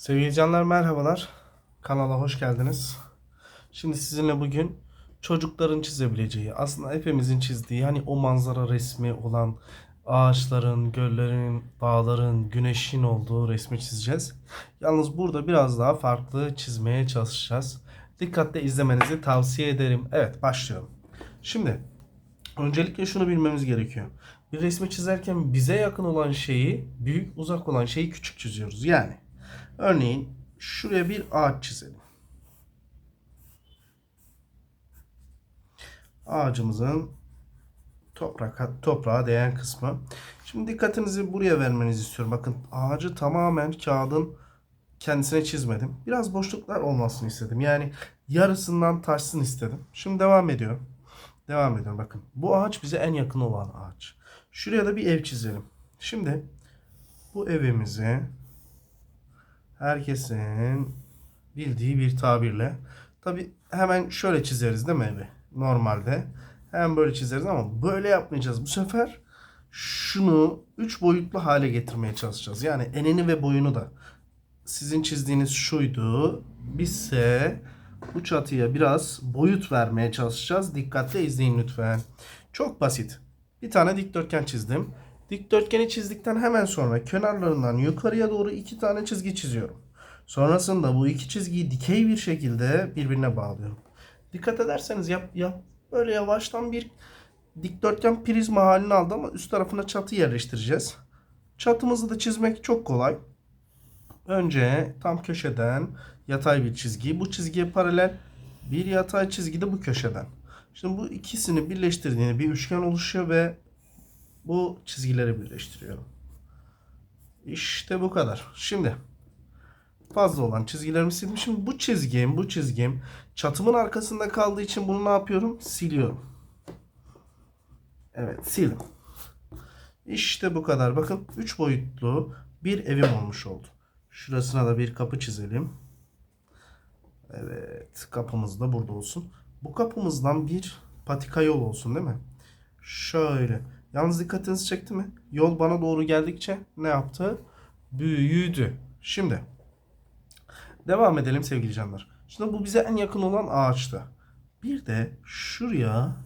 Sevgili canlar merhabalar. Kanala hoş geldiniz. Şimdi sizinle bugün çocukların çizebileceği, aslında hepimizin çizdiği hani o manzara resmi olan ağaçların, göllerin, dağların, güneşin olduğu resmi çizeceğiz. Yalnız burada biraz daha farklı çizmeye çalışacağız. Dikkatle izlemenizi tavsiye ederim. Evet başlıyorum. Şimdi öncelikle şunu bilmemiz gerekiyor. Bir resmi çizerken bize yakın olan şeyi büyük, uzak olan şeyi küçük çiziyoruz. Yani Örneğin şuraya bir ağaç çizelim. Ağacımızın toprak toprağa değen kısmı. Şimdi dikkatinizi buraya vermenizi istiyorum. Bakın ağacı tamamen kağıdın kendisine çizmedim. Biraz boşluklar olmasını istedim. Yani yarısından taşsın istedim. Şimdi devam ediyorum. Devam ediyorum bakın. Bu ağaç bize en yakın olan ağaç. Şuraya da bir ev çizelim. Şimdi bu evimizi herkesin bildiği bir tabirle. Tabi hemen şöyle çizeriz değil mi evi? Normalde. Hemen böyle çizeriz ama böyle yapmayacağız. Bu sefer şunu üç boyutlu hale getirmeye çalışacağız. Yani enini ve boyunu da. Sizin çizdiğiniz şuydu. Bizse bu çatıya biraz boyut vermeye çalışacağız. Dikkatle izleyin lütfen. Çok basit. Bir tane dikdörtgen çizdim. Dikdörtgeni çizdikten hemen sonra kenarlarından yukarıya doğru iki tane çizgi çiziyorum. Sonrasında bu iki çizgiyi dikey bir şekilde birbirine bağlıyorum. Dikkat ederseniz yap, yap böyle yavaştan bir dikdörtgen prizma halini aldı ama üst tarafına çatı yerleştireceğiz. Çatımızı da çizmek çok kolay. Önce tam köşeden yatay bir çizgi. Bu çizgiye paralel bir yatay çizgi de bu köşeden. Şimdi bu ikisini birleştirdiğinde bir üçgen oluşuyor ve bu çizgileri birleştiriyorum. İşte bu kadar. Şimdi fazla olan çizgilerimi sildim. Şimdi bu çizgim, bu çizgim çatımın arkasında kaldığı için bunu ne yapıyorum? Siliyorum. Evet, sildim. İşte bu kadar. Bakın 3 boyutlu bir evim olmuş oldu. Şurasına da bir kapı çizelim. Evet, kapımız da burada olsun. Bu kapımızdan bir patika yol olsun değil mi? Şöyle. Yalnız dikkatinizi çekti mi? Yol bana doğru geldikçe ne yaptı? Büyüdü. Şimdi devam edelim sevgili canlar. Şimdi bu bize en yakın olan ağaçtı. Bir de şuraya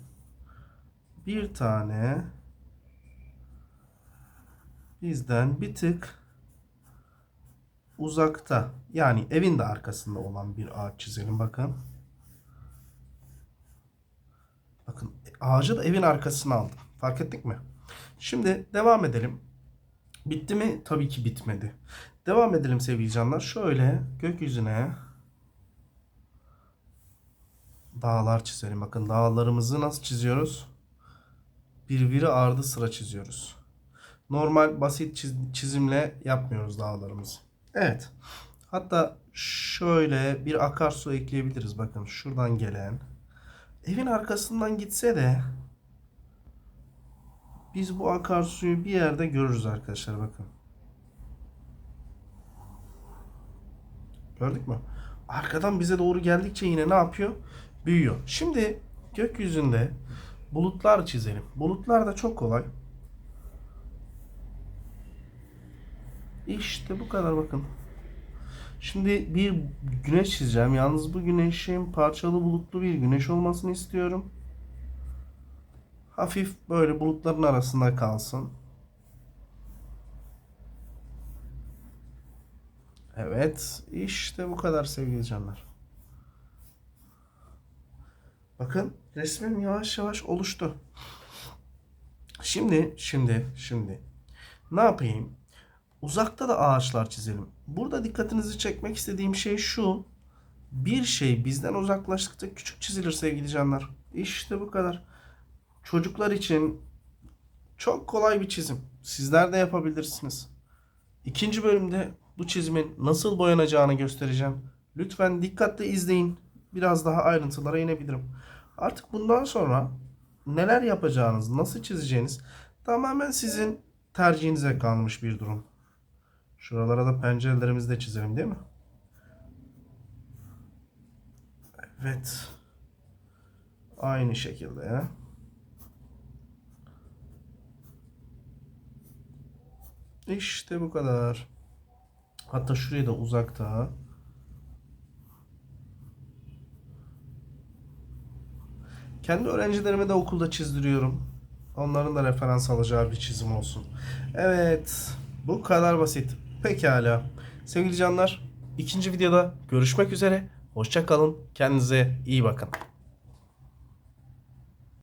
bir tane bizden bir tık uzakta yani evin de arkasında olan bir ağaç çizelim bakın. Bakın ağacı da evin arkasına aldım. Fark ettik mi? Şimdi devam edelim. Bitti mi? Tabii ki bitmedi. Devam edelim sevgili canlar. Şöyle gökyüzüne dağlar çizelim. Bakın dağlarımızı nasıl çiziyoruz? Birbiri ardı sıra çiziyoruz. Normal basit çiz- çizimle yapmıyoruz dağlarımızı. Evet. Hatta şöyle bir akarsu ekleyebiliriz. Bakın şuradan gelen. Evin arkasından gitse de biz bu akarsuyu bir yerde görürüz arkadaşlar bakın. Gördük mü? Arkadan bize doğru geldikçe yine ne yapıyor? Büyüyor. Şimdi gökyüzünde bulutlar çizelim. Bulutlar da çok kolay. İşte bu kadar bakın. Şimdi bir güneş çizeceğim. Yalnız bu güneşin parçalı bulutlu bir güneş olmasını istiyorum. Hafif böyle bulutların arasında kalsın. Evet, işte bu kadar sevgili canlar. Bakın resmim yavaş yavaş oluştu. Şimdi, şimdi, şimdi ne yapayım? Uzakta da ağaçlar çizelim. Burada dikkatinizi çekmek istediğim şey şu. Bir şey bizden uzaklaştıkça küçük çizilir sevgili canlar. İşte bu kadar. Çocuklar için çok kolay bir çizim. Sizler de yapabilirsiniz. İkinci bölümde bu çizimin nasıl boyanacağını göstereceğim. Lütfen dikkatle izleyin. Biraz daha ayrıntılara inebilirim. Artık bundan sonra neler yapacağınız, nasıl çizeceğiniz tamamen sizin tercihinize kalmış bir durum. Şuralara da pencerelerimizi de çizelim değil mi? Evet. Aynı şekilde. İşte bu kadar. Hatta şuraya da uzakta. Kendi öğrencilerime de okulda çizdiriyorum. Onların da referans alacağı bir çizim olsun. Evet. Bu kadar basit. Pekala. Sevgili canlar, ikinci videoda görüşmek üzere. Hoşça kalın. Kendinize iyi bakın.